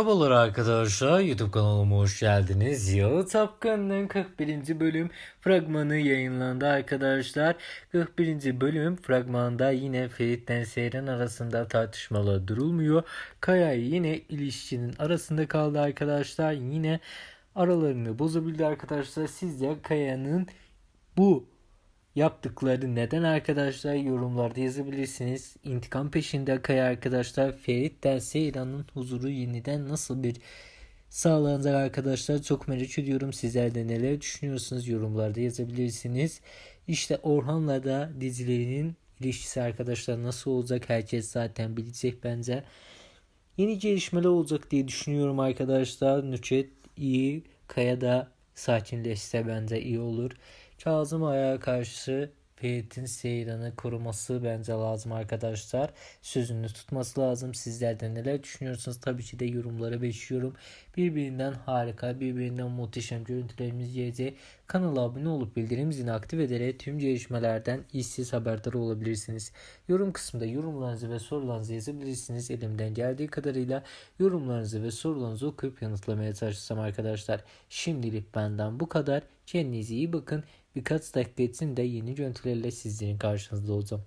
Merhabalar arkadaşlar YouTube kanalıma hoş geldiniz. Yağı Tapkan'ın 41. bölüm fragmanı yayınlandı arkadaşlar. 41. bölüm fragmanda yine Ferit'ten Seyran arasında tartışmalar durulmuyor. Kaya yine ilişkinin arasında kaldı arkadaşlar. Yine aralarını bozabildi arkadaşlar. Siz de Kaya'nın bu yaptıkları neden arkadaşlar yorumlarda yazabilirsiniz. İntikam peşinde Kaya arkadaşlar Ferit'ten Seyran'ın huzuru yeniden nasıl bir sağlanacak arkadaşlar çok merak ediyorum. Sizler de neler düşünüyorsunuz yorumlarda yazabilirsiniz. İşte Orhan'la da dizilerinin ilişkisi arkadaşlar nasıl olacak herkes zaten bilecek bence. Yeni gelişmeler olacak diye düşünüyorum arkadaşlar. Nüçet iyi. Kaya da sakinleşse bence iyi olur. Kazım Ay'a karşı Ferit'in Seyran'ı koruması bence lazım arkadaşlar. Sözünü tutması lazım. Sizler de neler düşünüyorsunuz? Tabii ki de yorumlara bekliyorum. Birbirinden harika, birbirinden muhteşem görüntülerimiz gelecek. Kanala abone olup bildirim zilini aktif ederek tüm gelişmelerden işsiz haberdar olabilirsiniz. Yorum kısmında yorumlarınızı ve sorularınızı yazabilirsiniz. Elimden geldiği kadarıyla yorumlarınızı ve sorularınızı okuyup yanıtlamaya çalışacağım arkadaşlar. Şimdilik benden bu kadar. Kendinize iyi bakın. Birkaç dakika için de yeni görüntülerle sizlerin karşınızda olacağım.